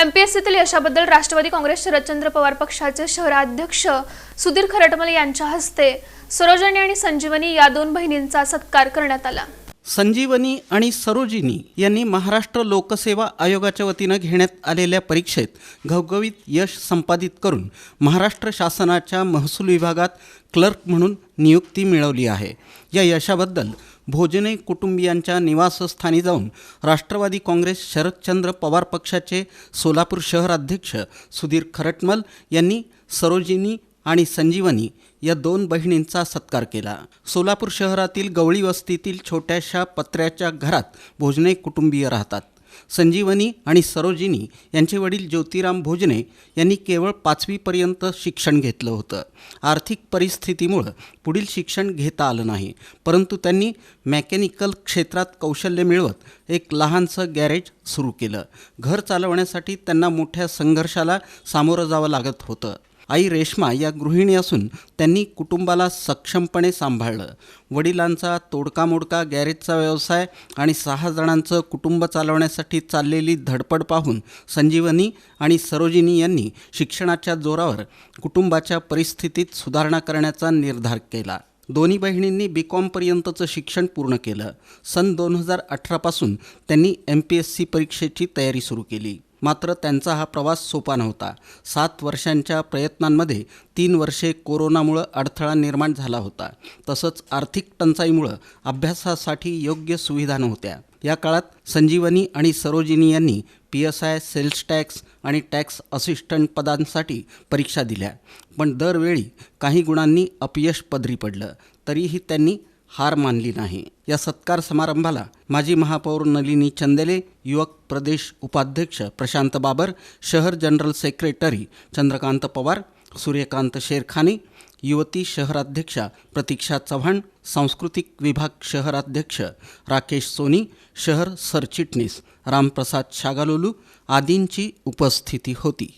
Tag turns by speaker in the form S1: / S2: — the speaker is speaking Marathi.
S1: एमपीएससीतील यशाबद्दल राष्ट्रवादी काँग्रेस शरदचंद्र पवार पक्षाचे शहराध्यक्ष सुधीर खरटमल यांच्या हस्ते सरोजनी आणि संजीवनी या दोन बहिणींचा सत्कार करण्यात आला.
S2: संजीवनी आणि सरोजिनी यांनी महाराष्ट्र लोकसेवा आयोगाच्या वतीनं घेण्यात आलेल्या परीक्षेत घवघवीत यश संपादित करून महाराष्ट्र शासनाच्या महसूल विभागात क्लर्क म्हणून नियुक्ती मिळवली आहे. या यशाबद्दल भोजने कुटुंबियांच्या निवासस्थानी जाऊन राष्ट्रवादी काँग्रेस शरदचंद्र पवार पक्षाचे सोलापूर शहर अध्यक्ष सुधीर खरटमल यांनी सरोजिनी आणि संजीवनी या दोन बहिणींचा सत्कार केला. सोलापूर शहरातील गवळी वस्तीतील छोट्याशा पत्र्याच्या घरात भोजने कुटुंबीय राहतात. संजीवनी आणि सरोजिनी यांचे वडील ज्योतिराम भोजने यांनी केवळ पाचवीपर्यंत शिक्षण घेतलं होतं. आर्थिक परिस्थितीमुळं पुढील शिक्षण घेता आलं नाही. परंतु त्यांनी मेकॅनिकल क्षेत्रात कौशल्य मिळवत एक लहानसं गॅरेज सुरू केलं. घर चालवण्यासाठी त्यांना मोठ्या संघर्षाला सामोरं जावं लागत होतं. आई रेश्मा या गृहिणी असून त्यांनी कुटुंबाला सक्षमपणे सांभाळलं. वडिलांचा तोडका मोडका गॅरेजचा व्यवसाय आणि सहा जणांचं कुटुंब चालवण्यासाठी चाललेली धडपड पाहून संजीवनी आणि सरोजिनी यांनी शिक्षणाच्या जोरावर कुटुंबाच्या परिस्थितीत सुधारणा करण्याचा निर्धार केला. दोन्ही बहिणींनी बी. कॉमपर्यंतचं शिक्षण पूर्ण केलं. सन दोन हजार अठरापासून त्यांनी एम पी एस सी परीक्षेची तयारी सुरू केली. मात्र त्यांचा हा प्रवास सोपा नव्हता. सात वर्षांच्या प्रयत्नांमध्ये तीन वर्षे कोरोनामुळं अडथळा निर्माण झाला होता. तसंच आर्थिक टंचाईमुळं अभ्यासासाठी योग्य सुविधा नव्हत्या. या काळात संजीवनी आणि सरोजिनी यांनी P S I sales tax आणि टॅक्स असिस्टंट पदांसाठी परीक्षा दिल्या. पण दरवेळी काही गुणांनी अपयश पदरी पडलं. तरीही त्यांनी हार मानली नाही. या सत्कार समारंभाला माजी महापौर नलिनी चंदेले युवक प्रदेश उपाध्यक्ष प्रशांत बाबर शहर जनरल सेक्रेटरी चंद्रकांत पवार सूर्यकांत शेरखानी युवती शहराध्यक्षा प्रतीक्षा चव्हाण सांस्कृतिक विभाग शहराध्यक्ष राकेश सोनी शहर सरचिटणीस रामप्रसाद शागालोलू आदींची उपस्थिती होती.